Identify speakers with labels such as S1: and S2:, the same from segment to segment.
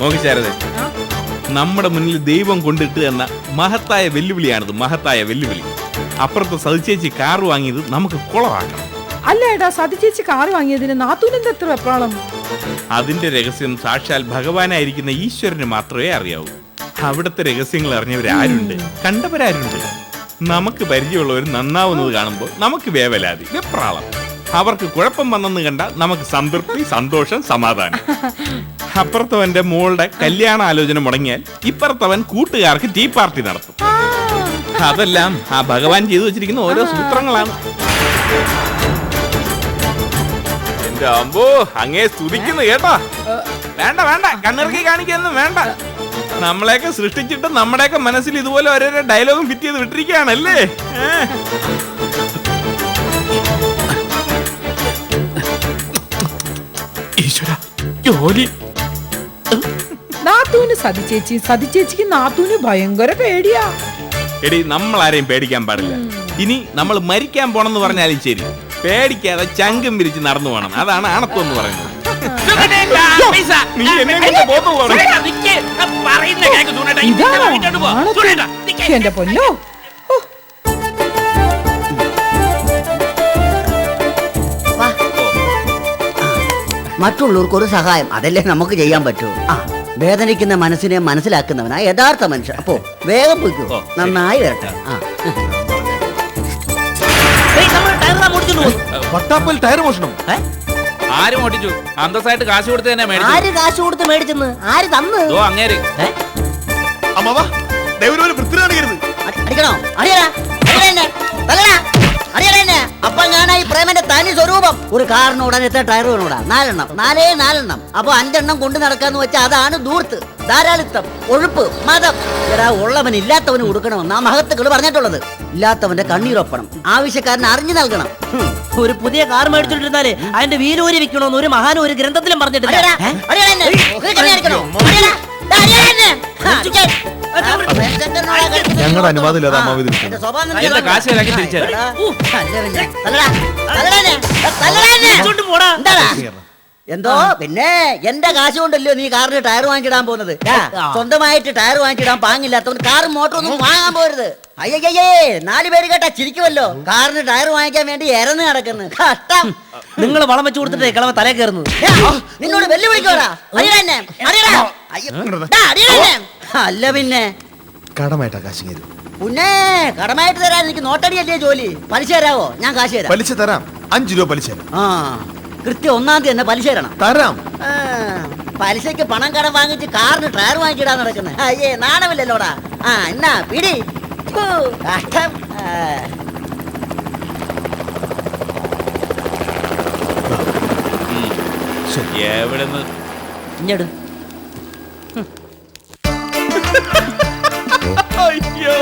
S1: നോക്കി ശാരദ. നമ്മുടെ മുന്നിൽ ദൈവം കൊണ്ടിട്ട് എന്ന മഹത്തായ വെല്ലുവിളിയാണിത് മഹത്തായ വെല്ലുവിളി. അപ്പുറത്തെ സതിച്ചേച്ചി കാർ വാങ്ങിയത് നമുക്ക് കുളമാക്കണം.
S2: അല്ല ഏടാ സതിച്ചേച്ചി കാർ വാങ്ങിയതിന് നാത്തൂനെന്ത് എത്ര വെപ്രാളം?
S1: അതിന്റെ രഹസ്യം സാക്ഷാൽ ഭഗവാനായിരിക്കുന്ന ഈശ്വരന് മാത്രമേ അറിയാവൂ. അവിടുത്തെ രഹസ്യങ്ങൾ അറിഞ്ഞവരാരുണ്ട് കണ്ടവരാരുണ്ട്? നമുക്ക് പരിചയമുള്ളവർ നന്നാവുന്നത് കാണുമ്പോൾ നമുക്ക് വേവലാതി വെപ്രാളം. അവർക്ക് കുഴപ്പം വന്നെന്ന് കണ്ടാൽ നമുക്ക് സംതൃപ്തി സന്തോഷം സമാധാനം. അപ്പുറത്തവന്റെ മോളുടെ കല്യാണ ആലോചന മുടങ്ങിയാൽ ഇപ്പുറത്തവൻ കൂട്ടുകാർക്ക് ടീ പാർട്ടി നടത്തും. അതെല്ലാം ആ ഭഗവാൻ ചെയ്തു വെച്ചിരിക്കുന്ന ഓരോ സൂത്രങ്ങളാണ്. എന്റെ അമ്പോ അങ്ങേ സ്തുതിക്കുന്നു കേട്ടോ. വേണ്ട വേണ്ട കണ്ണിറക്കി കാണിക്കൊന്നും വേണ്ട. നമ്മളെയൊക്കെ സൃഷ്ടിച്ചിട്ട് നമ്മുടെയൊക്കെ മനസ്സിൽ ഇതുപോലെ ഓരോരോ ഡയലോഗും ഫിറ്റ് ചെയ്ത് വിട്ടിരിക്കുകയാണല്ലേ? ഈശ്വര ജോലി.
S2: നാത്തൂന് സതി ചേച്ചി സതി ചേച്ചിക്ക് നാത്തൂന് ഭയങ്കര പേടിയാ.
S1: എടി നമ്മൾ ആരെയും പേടിക്കാൻ പാടില്ല. ഇനി നമ്മൾ മരിക്കാൻ പോണെന്ന് പറഞ്ഞാലും ശരി. പേടിക്കാതെ ചങ്കം വിരിച്ച് നടന്നു പോകണം അതാണ് ആണത്വം എന്ന് പറയുന്നത്?
S2: എന്റെ പൊന്നോ.
S3: മറ്റുള്ളവർക്ക് ഒരു സഹായം. അതല്ലേ നമുക്ക് ചെയ്യാൻ പറ്റൂ. ആ. വേദനിക്കുന്ന മനസ്സിനെ മനസ്സിലാക്കുന്നവനാ യഥാർത്ഥ മനുഷ്യൻ. അപ്പോ വേഗം പോയിക്കോ. നന്നായി വരട്ടെ. ആ.
S4: പട്ടാപ്പൽ ടയർ മോഷണം.
S5: ആര് മോട്ടിച്ചു അന്തസ്സായിട്ട് കാശ് കൊടുത്ത് തന്നെ മേടിച്ചു.
S3: ആര് കാശ് കൊടുത്ത് മേടിച്ചെന്ന്? ആര് തന്ന്?
S5: ഓ അങ്ങേര്?
S4: അമ്മാവാ ദൈവം ഒരു വൃത്തി കാണിക്കരുത്
S3: അടി- അടിക്കണോ? അടിയടാ. അടിയടാ തനി ഒരു കാറിന് ഉടൻ എത്ര ടയർ വേണൂടാ? നാലെണ്ണം. നാലേ നാലെണ്ണം. അപ്പൊ അഞ്ചെണ്ണം കൊണ്ട് നടക്കാന്ന് വെച്ചാൽ അതാണ് ദൂർത്ത്. ധാരാളിത്തം ഒഴുപ്പ് മതം. എടാ ഉള്ളവൻ ഇല്ലാത്തവന് കൊടുക്കണമെന്ന് ആ മഹത്തുക്കൾ പറഞ്ഞിട്ടുള്ളത്. ഇല്ലാത്തവന്റെ കണ്ണീരൊപ്പണം. ആവശ്യക്കാരന് അറിഞ്ഞു നൽകണം.
S6: ഒരു പുതിയ കാർ മേടിച്ചിട്ടിരുന്നാലേ അതിന്റെ വീരൂരി വിൽക്കണമെന്ന് ഒരു മഹാനും ഒരു ഗ്രന്ഥത്തിലും പറഞ്ഞിട്ടില്ല.
S4: ഞങ്ങളുടെ അനുവാദം ഇല്ലാതെ അമ്മാവി
S3: എന്റെ
S5: കാശ് ഇറക്കി തിരിച്ചു?
S3: എന്തോ? പിന്നെ എന്റെ കാശ് കൊണ്ടല്ലോ നീ കാറിന് ടയർ വാങ്ങിച്ചിടാൻ പോകുന്നത്? സ്വന്തമായിട്ട് ടയർ വാങ്ങിച്ചിടാൻ പാങ്ങില്ലാത്തവൻ കാറും മോട്ടറൊന്നും വാങ്ങാൻ പോരുത്. അയ്യയ്യേ നാല് പേര് കേട്ടാ ചിരിക്കുമല്ലോ. കാറിന് ടയർ വാങ്ങിക്കാൻ വേണ്ടി ഇറന്ന് നടക്കുന്നു. കഷ്ടം
S6: നിങ്ങൾ വളം വെച്ച് കൊടുത്തിട്ട് കിളവ തലേ കയറുന്നത്.
S3: നിന്നോട് വെല്ലുവിളിക്കോടാ അല്ല പിന്നെ.
S4: കടമായിട്ടാ കാശ് കയറി
S3: ഉന്നേ കടമായിട്ട് തരാൻ എനിക്ക് നോട്ടടിയല്ലേ ജോലി? പലിശ തരാവോ? ഞാൻ കാശ് തരാം.
S4: പലിശ തരാം. അഞ്ചു രൂപ പലിശ തരാം.
S3: ആ കൃത്യം ഒന്നാം തീയതി തന്നെ പലിശ തരണം.
S4: തരാം.
S3: ആ, പലിശക്ക് പണം കടം വാങ്ങിച്ച് കാറിന് ടയർ വാങ്ങിച്ചിടാൻ നടക്കുന്നത് അയ്യേ നാണമില്ലല്ലോടാ. ആ എന്നാ പിടി. കഷ്ടം. ആ.
S1: എവിടെ നിന്ന്
S6: ഇഞ്ഞട്
S1: അയ്യോ.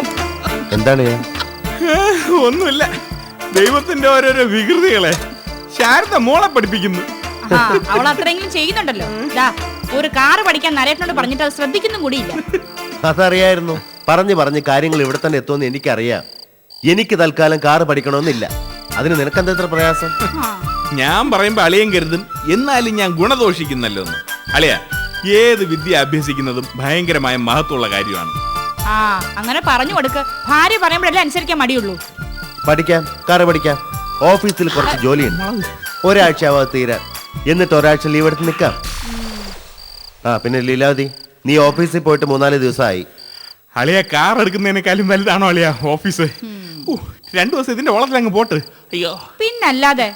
S4: എന്താണ്?
S1: ഒന്നുമില്ല. ദൈവത്തിന്റെ ഓരോരോ വികൃതികളെ ശാരദ മോളെ പഠിപ്പിക്കുന്നു.
S7: അവൾ അത്രയെങ്കിലും ചെയ്യുന്നുണ്ടല്ലോ. ഒരു കാറ് പഠിക്കാൻ നരേട്ടനോട് പറഞ്ഞിട്ട് അത് ശ്രദ്ധിക്കുന്നു കൂടിയില്ല.
S8: അതറിയായിരുന്നു. പറഞ്ഞു പറഞ്ഞ് കാര്യങ്ങൾ ഇവിടെ തന്നെ എത്തുമെന്ന് എനിക്കറിയാം. എനിക്ക് തൽക്കാലം കാറ് പഠിക്കണമെന്നില്ല. അതിന് നിനക്കെന്താ ഇത്ര പ്രയാസം?
S1: ഞാൻ പറയുമ്പോ അളിയൻ കരുതും. എന്നാലും ഞാൻ ഗുണദോഷിക്കുന്നല്ലോ എന്ന് അളിയ ഏത് വിദ്യ അഭ്യസിക്കുന്നതും ഭയങ്കരമായ മഹത്വമുള്ള കാര്യമാണ്.
S7: ആ അങ്ങനെ പറഞ്ഞു കൊടുക്ക്. ഭാര്യ പറയുമ്പോഴല്ലേ അനുസരിക്കാൻ മടിയുള്ളൂ.
S8: പഠിക്കാം കാറ് പഠിക്കാം. ഓഫീസിൽ കുറച്ച് ജോലിയുണ്ട്. ഒരാഴ്ച ആവാതെ തീരാൻ എന്നിട്ട് ഒരാഴ്ച ലീവ് എടുത്ത് നിൽക്കാം. ആ പിന്നെ ലീലാവതി നീ ഓഫീസിൽ പോയിട്ട് മൂന്നാൽ ദിവസമായി.
S1: അളിയ കാർ എടുക്കുന്നതിനേക്കാളും വലുതാണോ അളിയ ഓഫീസ്? ഊ, രണ്ടു ദിവസം ഇതിന്റെ ഓളത്തിൽ അങ്ങ് പോട്ട്. അയ്യോ.
S7: പിന്നല്ലാതെ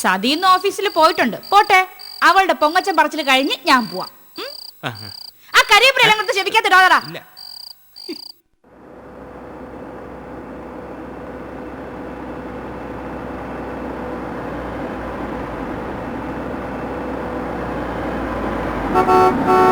S7: സതീന്ന് ഓഫീസിൽ പോയിട്ടുണ്ട്. പോട്ടെ അവളുടെ പൊങ്ങച്ചം പറച്ചിൽ കഴിഞ്ഞ് ഞാൻ പോവാം. ഉം? ആ കൊടുത്ത് ചെവിക്കാത്തിടാതാ
S1: ഇല്ല.
S2: Thank you.